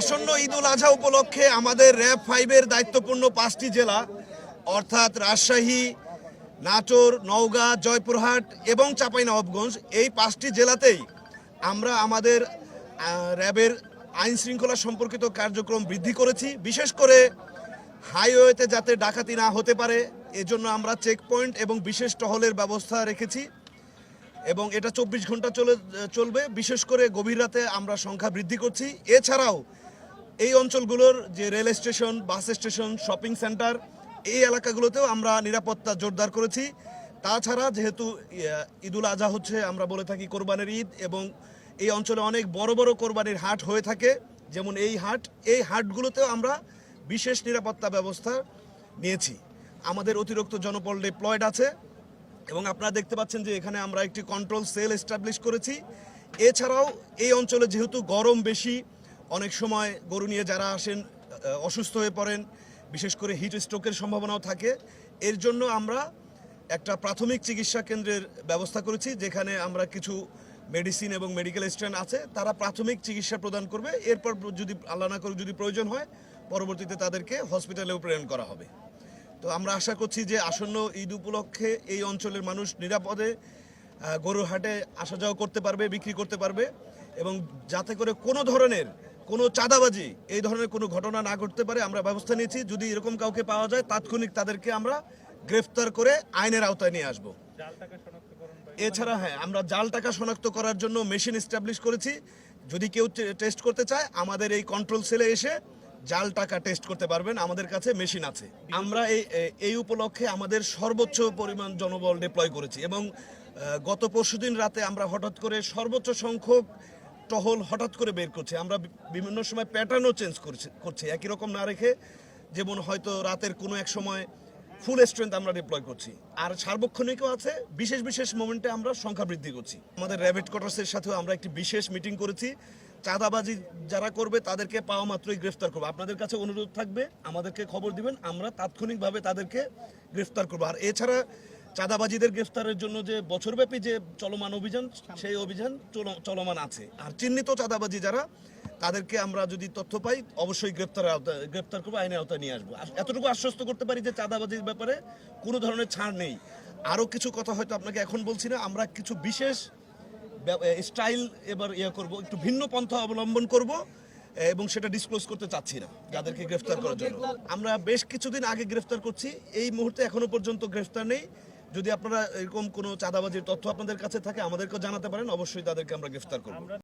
আসন্ন ঈদ উল আজহা উপলক্ষে আমাদের র্যাব ফাইভের দায়িত্বপূর্ণ পাঁচটি জেলা, অর্থাৎ রাজশাহী, নাটোর, নওগাঁ, জয়পুরহাট এবং চাঁপাইনবাবগঞ্জ, এই পাঁচটি জেলাতেই আমরা আমাদের র্যাবের আইন শৃঙ্খলা সম্পর্কিত কার্যক্রম বৃদ্ধি করেছি। বিশেষ করে হাইওয়েতে যাতে ডাকাতি না হতে পারে, এজন্য আমরা চেকপয়েন্ট এবং বিশেষ টহলের ব্যবস্থা রেখেছি। এবং এটা চব্বিশ ঘণ্টা চলে, চলবে। বিশেষ করে গভীর রাতে আমরা সংখ্যা বৃদ্ধি করছি। এছাড়াও এই অঞ্চলগুলোর যে rail station, bus station, shopping centre, এই এলাকাগুলোতেও আমরা নিরাপত্তা জোরদার করেছি। তাছাড়া যেহেতু ঈদুল আজহা হচ্ছে, আমরা বলে থাকি কোরবানির ঈদ এবং এই অঞ্চলে অনেক বড় বড় কোরবানির হাট হয়ে থাকে। যেমন এই হাট, এই হাটগুলোতেও আমরা বিশেষ নিরাপত্তা ব্যবস্থা নিয়েছি। আমাদের অতিরিক্ত জনপল ডিপ্লয়েড আছে। এবং আপনারা দেখতে পাচ্ছেন যে এখানে আমরা একটি কন্ট্রোল সেল এস্টাবলিশ করেছি। এছাড়াও এই অঞ্চলে যেহেতু গরম বেশি, অনেক সময় গরু নিয়ে যারা আসেন অসুস্থ হয়ে পড়েন, বিশেষ করে হিট স্ট্রোকের সম্ভাবনাও থাকে, এর জন্য আমরা একটা প্রাথমিক চিকিৎসা কেন্দ্রের ব্যবস্থা করেছি, যেখানে আমরা কিছু মেডিসিন এবং মেডিকেল স্ট্যান্ড আছে, তারা প্রাথমিক চিকিৎসা প্রদান করবে। এরপর যদি আল্লাহ না করে যদি প্রয়োজন হয়, পরবর্তীতে তাদেরকে হসপিটালেও প্রেরণ করা হবে। তো আমরা আশা করছি যে আসন্ন ঈদ উপলক্ষে এই অঞ্চলের মানুষ নিরাপদে গরুর হাটে আসা যাওয়া করতে পারবে, বিক্রি করতে পারবে এবং যাতে করে কোনো ধরনের কোনো চাঁদাবাজি, এই ধরনের কোনো ঘটনা না ঘটতে পারে, আমরা ব্যবস্থা নিয়েছি। যদি এরকম কাউকে পাওয়া যায়, তাৎক্ষণিক তাদেরকে আমরা গ্রেফতার করে আইনের আওতায় নিয়ে আসব। এছাড়া হ্যাঁ আমরা জাল টাকা শনাক্ত করার জন্য মেশিন এস্টাবলিশ করেছি। যদি কেউ টেস্ট করতে চায়, আমাদের এই কন্ট্রোল সেলে এসে জাল টাকা টেস্ট করতে পারবেন, আমাদের কাছে মেশিন আছে। আমরা এই এই উপলক্ষে আমাদের সর্বোচ্চ পরিমাণ জনবল ডিপ্লয় করেছি এবং গত পরশুদিন রাতে আমরা হঠাৎ করে সর্বোচ্চ সংখ্যক টহল হঠাৎ করে বের করছি। আমরা বিভিন্ন সময় প্যাটার্নও চেঞ্জ করছি করছি, একই রকম না রেখে যেমন হয়তো রাতের কোনো এক সময় ফুল স্ট্রেংথ আমরা ডিপ্লয় করছি। আর সার্বক্ষণিকও আছে, বিশেষ বিশেষ মোমেন্টে আমরা সংখ্যা বৃদ্ধি করছি। আমাদের র্যাবেট কোয়ার্টার্সের সাথেও আমরা একটি বিশেষ মিটিং করেছি। চাঁদাবাজি যারা করবে, তাদেরকে পাওয়া মাত্রই গ্রেফতার করব। আপনাদের কাছে অনুরোধ থাকবে, আমাদেরকে খবর দিবেন, আমরা তাৎক্ষণিকভাবে তাদেরকে গ্রেফতার করব। আর এছাড়া চাঁদাবাজিদের গ্রেফতারের জন্য যে বছরব্যাপী যে চলমান অভিযান, সেই অভিযান চল- চলমান আছে। আর চিহ্নিত চাঁদাবাজি যারা, তাদেরকে আমরা যদি তথ্য পাই, অবশ্যই গ্রেপ্তার আওতায় গ্রেপ্তার করব, আইনের আওতায় নিয়ে আসব। এতটুকু আশ্বস্ত করতে পারি যে চাঁদাবাজির ব্যাপারে কোনো ধরনের ছাড় নেই। আরও কিছু কথা হয়তো আপনাকে এখন বলছি না, আমরা কিছু বিশেষ স্টাইল এবার ইয়ে করব, একটু ভিন্ন পন্থা অবলম্বন করব এবং সেটা ডিসক্লোজ করতে চাচ্ছি না, যাদেরকে গ্রেফতার করার জন্য। আমরা বেশ কিছুদিন আগে গ্রেফতার করছি, এই মুহূর্তে এখনও পর্যন্ত গ্রেফতার নেই। যদি আপনারা এরকম কোনো চাঁদাবাজির তথ্য আপনাদের কাছে থাকে, আমাদেরকেও জানাতে পারেন, অবশ্যই তাদেরকে আমরা গ্রেফতার করব।